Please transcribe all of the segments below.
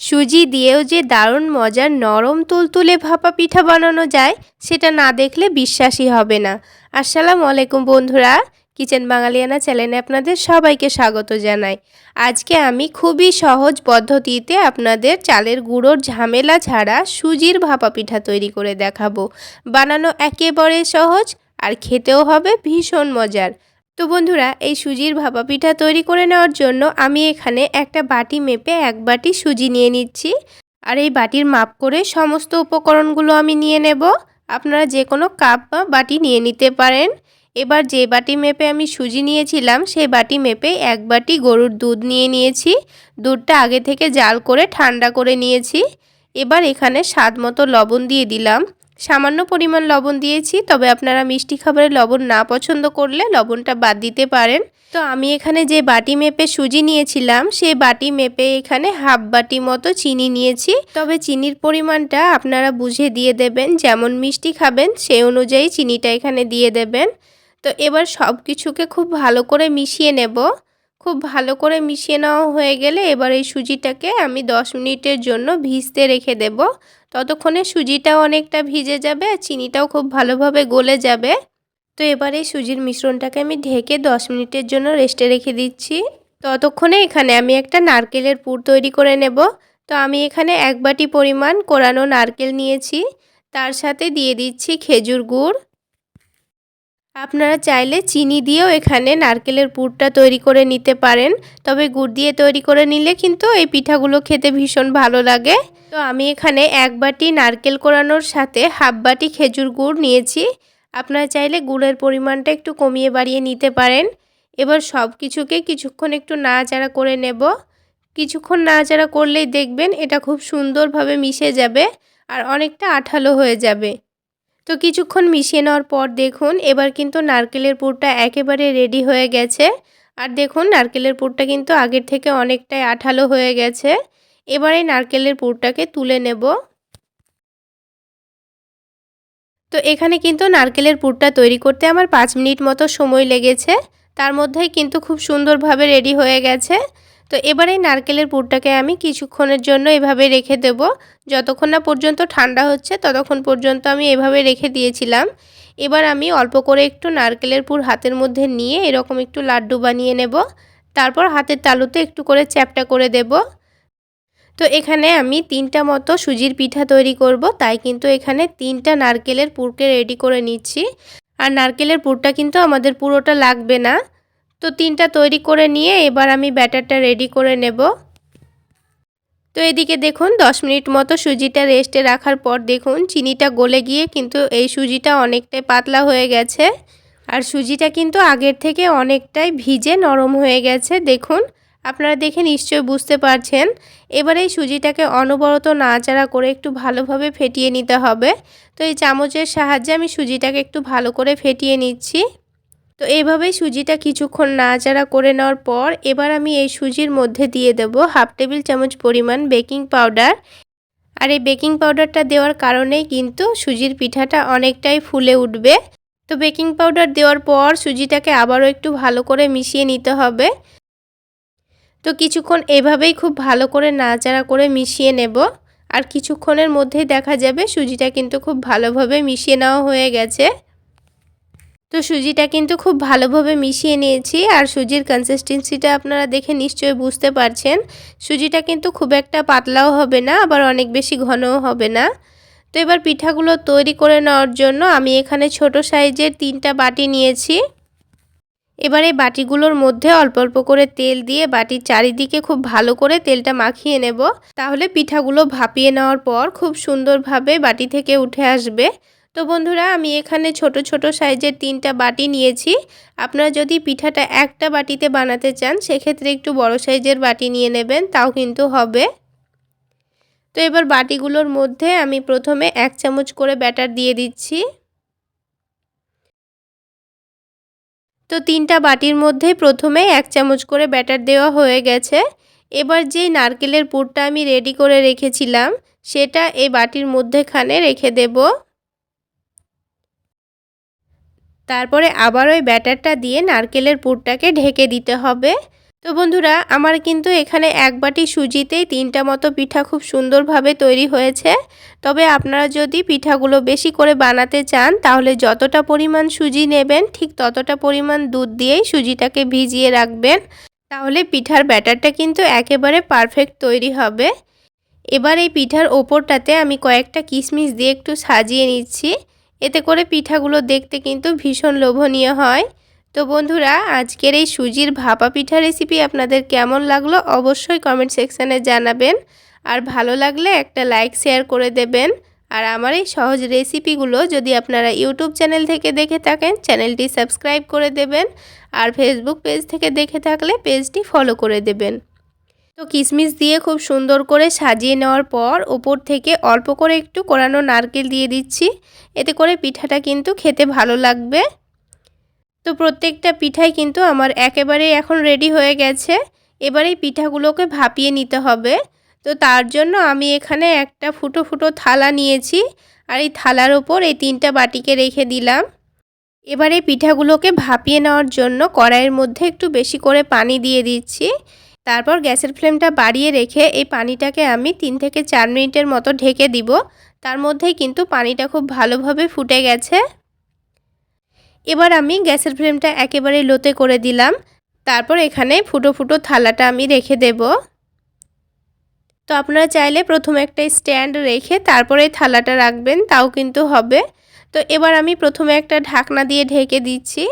সুজি দিয়েও যে দারুণ মজার নরম তুলতুলে ভাপা পিঠা বানানো যায়, সেটা না দেখলে বিশ্বাসই হবে না। আসসালামু আলাইকুম বন্ধুরা, কিচেন বাঙালিয়ানা চ্যানেলে আপনাদের সবাইকে স্বাগত জানাই। আজকে আমি খুবই সহজ পদ্ধতিতে আপনাদের চালের গুঁড়োর ঝামেলা ছাড়া সুজির ভাপা পিঠা তৈরি করে দেখাবো। বানানো একেবারে সহজ আর খেতেও হবে ভীষণ মজার। তো বন্ধুরা, এই সুজির ভাপা পিঠা তৈরি করে নেওয়ার জন্য আমি এখানে একটা বাটি মেপে এক বাটি সুজি নিয়ে নিচ্ছি। আর এই বাটির মাপ করে সমস্ত উপকরণগুলো আমি নিয়ে নেব। আপনারা যে কোনো কাপ বা বাটি নিয়ে নিতে পারেন। এবার যে বাটি মেপে আমি সুজি নিয়েছিলাম, সেই বাটি মেপে এক বাটি গরুর দুধ নিয়ে নিয়েছি। দুধটা আগে থেকে জাল করে ঠান্ডা করে নিয়েছি। এবার এখানে স্বাদ মতো লবণ দিয়ে দিলাম। সামান্য পরিমাণ লবণ দিয়েছি, তবে আপনারা মিষ্টি খাবারে লবণ না পছন্দ করলে লবণটা বাদ দিতে পারেন। তো আমি এখানে যে বাটি মেপে সুজি নিয়েছিলাম, সেই বাটি মেপে এখানে হাফ বাটি মতো চিনি নিয়েছি। তবে চিনির পরিমাণটা আপনারা বুঝে দিয়ে দেবেন, যেমন মিষ্টি খাবেন সেই অনুযায়ী চিনিটা এখানে দিয়ে দেবেন। তো এবার সব কিছুকে খুব ভালো করে মিশিয়ে নেব। খুব ভালো করে মিশিয়ে নেওয়া হয়ে গেলে এবার এই সুজিটাকে আমি 10 মিনিটের জন্য ভিজতে রেখে দেব। ততক্ষণে সুজিটাও অনেকটা ভিজে যাবে আর চিনিটাও খুব ভালোভাবে গলে যাবে। তো এবার এই সুজির মিশ্রণটাকে আমি ঢেকে 10 মিনিটের জন্য রেস্টে রেখে দিচ্ছি। ততক্ষণে এখানে আমি একটা নারকেলের পুর তৈরি করে নেব। তো আমি এখানে এক বাটি পরিমাণ কোরানো নারকেল নিয়েছি। তার সাথে দিয়ে দিচ্ছি খেজুর গুড়। আপনারা চাইলে চিনি দিয়েও এখানে নারকেলের পুরটা তৈরি করে নিতে পারেন। তবে গুড় দিয়ে তৈরি করে নিলে কিন্তু এই পিঠাগুলো খেতে ভীষণ ভালো লাগে। তো আমি এখানে এক বাটি নারকেল কোরানোর সাথে হাফ বাটি খেজুর গুড় নিয়েছি। আপনারা চাইলে গুড়ের পরিমাণটা একটু কমিয়ে বাড়িয়ে নিতে পারেন। এবার সব কিছুকে কিছুক্ষণ একটু নাড়াচাড়া করে নেব। কিছুক্ষণ নাড়াচাড়া করলেই দেখবেন এটা খুব সুন্দরভাবে মিশে যাবে আর অনেকটা আঠালো হয়ে যাবে। তো কিছুক্ষণ মিশিয়ে নেওয়ার পর দেখুন, এবার কিন্তু নারকেলের পুরটা একেবারে রেডি হয়ে গেছে। আর দেখুন, নারকেলের পুরটা কিন্তু আগের থেকে অনেকটাই আঠালো হয়ে গেছে। এবার এই নারকেলের পুরটাকে তুলে নেব। তো এখানে কিন্তু নারকেলের পুরটা তৈরি করতে আমার পাঁচ মিনিট মতো সময় লেগেছে। তার মধ্যেই কিন্তু খুব সুন্দরভাবে রেডি হয়ে গেছে। তো এবারে নারকেলের পুরটাকে আমি কিছুক্ষণের জন্য এভাবে রেখে দেব। যতক্ষণ না পর্যন্ত ঠান্ডা হচ্ছে, ততক্ষণ পর্যন্ত আমি এভাবে রেখে দিয়েছিলাম। এবার আমি অল্প করে একটু নারকেলের পুর হাতের মধ্যে নিয়ে এরকম একটু লাড্ডু বানিয়ে নেব। তারপর হাতের তালুতে একটু করে চ্যাপটা করে দেব। তো এখানে আমি তিনটা মতো সুজির পিঠা তৈরি করব, তাই কিন্তু এখানে তিনটা নারকেলের পুরকে রেডি করে নিচ্ছি। আর নারকেলের পুরটা কিন্তু আমাদের পুরোটা লাগবে না। তো তিনটা তৈরি করে নিয়ে এবার আমি ব্যাটারটা রেডি করে নেব। তো এদিকে দেখুন 10 মিনিট মতো সুজিটা রেস্টে রাখার পর দেখুন, চিনিটা গলে গিয়ে কিন্তু এই সুজিটা অনেকটাই পাতলা হয়ে গেছে। আর সুজিটা কিন্তু আগের থেকে অনেকটাই ভিজে নরম হয়ে গেছে, দেখুন। আপনারা দেখে নিশ্চয় বুঝতে পারছেন। এবার এই সুজিটাকে অনবরত নাড়াচাড়া করে একটু ভালোভাবে ফেটিয়ে নিতে হবে। তো এই চামচের সাহায্যে আমি সুজিটাকে একটু ভালো করে ফেটিয়ে নিচ্ছি। তো এইভাবেই সুজিটা কিছুক্ষণ নাড়াচাড়া করে নেওয়ার পর এবার আমি এই সুজির মধ্যে দিয়ে দেব হাফ টেবিল চামচ পরিমাণ বেকিং পাউডার। আর এই বেকিং পাউডারটা দেওয়ার কারণেই কিন্তু সুজির পিঠাটা অনেকটাই ফুলে উঠবে। তো বেকিং পাউডার দেওয়ার পর সুজিটাকে আবারও একটু ভালো করে মিশিয়ে নিতে হবে। তো কিছুক্ষণ এভাবেই খুব ভালো করে নাড়াচাড়া করে মিশিয়ে নেব। আর কিছুক্ষণের মধ্যেই দেখা যাবে সুজিটা কিন্তু খুব ভালোভাবে মিশিয়ে নেওয়া হয়ে গেছে। তো সুজিটা কিন্তু খুব ভালোভাবে মিশিয়ে নিয়েছি আর সুজির কনসিস্টেন্সিটা আপনারা দেখে নিশ্চয়ই বুঝতে পারছেন। সুজিটা কিন্তু খুব একটা পাতলাও হবে না, আবার অনেক বেশি ঘনও হবে না। তো এবার পিঠাগুলো তৈরি করে নেওয়ার জন্য আমি এখানে ছোট সাইজের তিনটা বাটি নিয়েছি। এবার এই বাটিগুলোর মধ্যে অল্প অল্প করে তেল দিয়ে বাটির চারিদিকে খুব ভালো করে তেলটা মাখিয়ে নেব। তাহলে পিঠাগুলো ভাপিয়ে নেওয়ার পর খুব সুন্দরভাবে বাটি থেকে উঠে আসবে। তো বন্ধুরা, আমি এখানে ছোট ছোট সাইজের তিনটা বাটি নিয়েছি। আপনারা যদি পিঠাটা একটা বাটিতে বানাতে চান, সেক্ষেত্রে একটু বড় সাইজের বাটি নিয়ে নেবেন, তাও কিন্তু হবে। তো এবার বাটিগুলোর মধ্যে আমি প্রথমে এক চামচ করে ব্যাটার দিয়ে দিচ্ছি। তো তিনটা বাটির মধ্যে প্রথমে এক চামচ করে ব্যাটার দেওয়া হয়ে গেছে। এবার যেই নারকেলের পুরটা আমি রেডি করে রেখেছিলাম, সেটা এই বাটির মধ্যেখানে রেখে দেবো। তারপরে আবার ওই ব্যাটারটা দিয়ে নারকেলের পুরটাকে ঢেকে দিতে হবে। তো বন্ধুরা, আমার কিন্তু এখানে এক বাটি সুজিতেই তিনটা মতো পিঠা খুব সুন্দরভাবে তৈরি হয়েছে। তবে আপনারা যদি পিঠাগুলো বেশি করে বানাতে চান, তাহলে যতটা পরিমাণ সুজি নেবেন, ঠিক ততটা পরিমাণ দুধ দিয়েই সুজিটাকে ভিজিয়ে রাখবেন। তাহলে পিঠার ব্যাটারটা কিন্তু একেবারে পারফেক্ট তৈরি হবে। এবার এই পিঠার ওপরটাতে আমি কয়েকটা কিশমিশ দিয়ে একটু সাজিয়ে নিচ্ছি। এতে করে পিঠাগুলো দেখতে কিন্তু ভীষণ লোভনীয় হয়। তো বন্ধুরা, আজকের এই সুজির ভাপা পিঠা রেসিপি আপনাদের কেমন লাগল অবশ্যই কমেন্ট সেকশানে জানাবেন। আর ভালো লাগলে একটা লাইক শেয়ার করে দেবেন। আর আমার এই সহজ রেসিপিগুলো যদি আপনারা ইউটিউব চ্যানেল থেকে দেখে থাকেন চ্যানেলটি সাবস্ক্রাইব করে দেবেন। আর ফেসবুক পেজ থেকে দেখে থাকলে পেজটি ফলো করে দেবেন। তো কিশমিশ দিয়ে খুব সুন্দর করে সাজিয়ে নেওয়ার পর ওপর থেকে অল্প করে একটু কোরানো নারকেল দিয়ে দিচ্ছি। এতে করে পিঠাটা কিন্তু খেতে ভালো লাগবে। তো প্রত্যেকটা পিঠাই কিন্তু আমার একেবারেই এখন রেডি হয়ে গেছে। এবারে পিঠাগুলোকে ভাপিয়ে নিতে হবে। তো তার জন্য আমি এখানে একটা ফুটো ফুটো থালা নিয়েছি আর এই থালার ওপর এই তিনটা বাটিকে রেখে দিলাম। এবার পিঠাগুলোকে ভাপিয়ে নেওয়ার জন্য কড়াইয়ের মধ্যে একটু বেশি করে পানি দিয়ে দিচ্ছি। তারপর গ্যাসের ফ্লেমটা বাড়িয়ে রেখে এই পানিটাকে আমি তিন থেকে চার মিনিটের মতো ঢেকে দিব। তার মধ্যেই কিন্তু পানিটা খুব ভালোভাবে ফুটে গেছে। এবার আমি গ্যাসের ফ্লেমটা একেবারে লোতে করে দিলাম। তারপর এখানে ফুটো ফুটো থালাটা আমি রেখে দেব। তো আপনারা চাইলে প্রথমে একটা স্ট্যান্ড রেখে তারপরে থালাটা রাখবেন, তাও কিন্তু হবে। তো এবার আমি প্রথমে একটা ঢাকনা দিয়ে ঢেকে দিচ্ছি।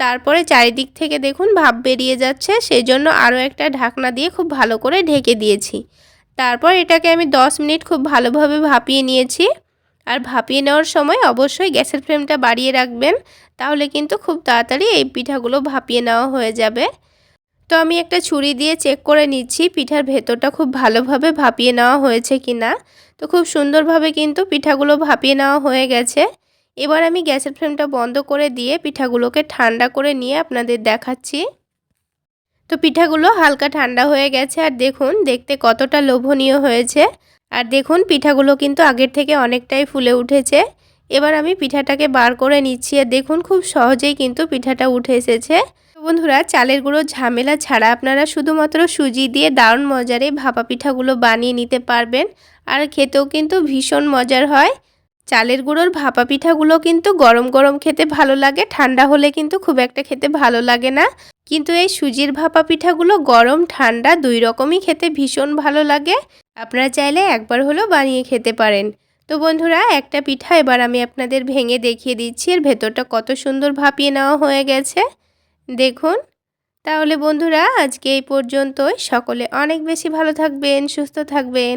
তারপরে চারিদিক থেকে দেখুন ভাব বেরিয়ে যাচ্ছে সেই জন্য আরও একটা ঢাকনা দিয়ে খুব ভালো করে ঢেকে দিয়েছি। তারপর এটাকে আমি 10 মিনিট খুব ভালোভাবে ভাপিয়ে নিয়েছি। আর ভাপিয়ে নেওয়ার সময় অবশ্যই গ্যাসের ফ্লেমটা বাড়িয়ে রাখবেন, তাহলে কিন্তু খুব তাড়াতাড়ি এই পিঠাগুলো ভাপিয়ে নেওয়া হয়ে যাবে। তো আমি একটা ছুরি দিয়ে চেক করে নিচ্ছি, পিঠার ভেতরটা খুব ভালোভাবে ভাপিয়ে নেওয়া হয়েছে কি না তো খুব সুন্দরভাবে কিন্তু পিঠাগুলো ভাপিয়ে নেওয়া হয়ে গেছে। এবার আমি গ্যাসের ফ্লেমটা বন্ধ করে দিয়ে পিঠাগুলোকে ঠান্ডা করে নিয়ে আপনাদের দেখাচ্ছি। তো পিঠাগুলো হালকা ঠান্ডা হয়ে গেছে আর দেখুন, দেখতে কতটা লোভনীয় হয়েছে। আর দেখুন, পিঠাগুলো কিন্তু আগের থেকে অনেকটাই ফুলে উঠেছে। এবার আমি পিঠাটাকে বার করে নিচ্ছি আর দেখুন, খুব সহজেই কিন্তু পিঠাটা উঠে এসেছে। বন্ধুরা, চালের গুঁড়ো ঝামেলা ছাড়া আপনারা শুধুমাত্র সুজি দিয়ে দারুণ মজারে ভাপা পিঠাগুলো বানিয়ে নিতে পারবেন। আর খেতেও কিন্তু ভীষণ মজার হয়। চালের গুঁড়োর ভাপা পিঠাগুলো কিন্তু গরম গরম খেতে ভালো লাগে, ঠান্ডা হলে কিন্তু খুব একটা খেতে ভালো লাগে না। কিন্তু এই সুজির ভাপা পিঠাগুলো গরম, ঠান্ডা, দুই রকমই খেতে ভীষণ ভালো লাগে। আপনারা চাইলে একবার হলেও বানিয়ে খেতে পারেন। তো বন্ধুরা, একটা পিঠা এবার আমি আপনাদের ভেঙে দেখিয়ে দিচ্ছি, এর ভেতরটা কত সুন্দর ভাপিয়ে নেওয়া হয়ে গেছে। দেখুন। তাহলে বন্ধুরা, আজকে এই পর্যন্তই। সকলে অনেক বেশি ভালো থাকবেন, সুস্থ থাকবেন।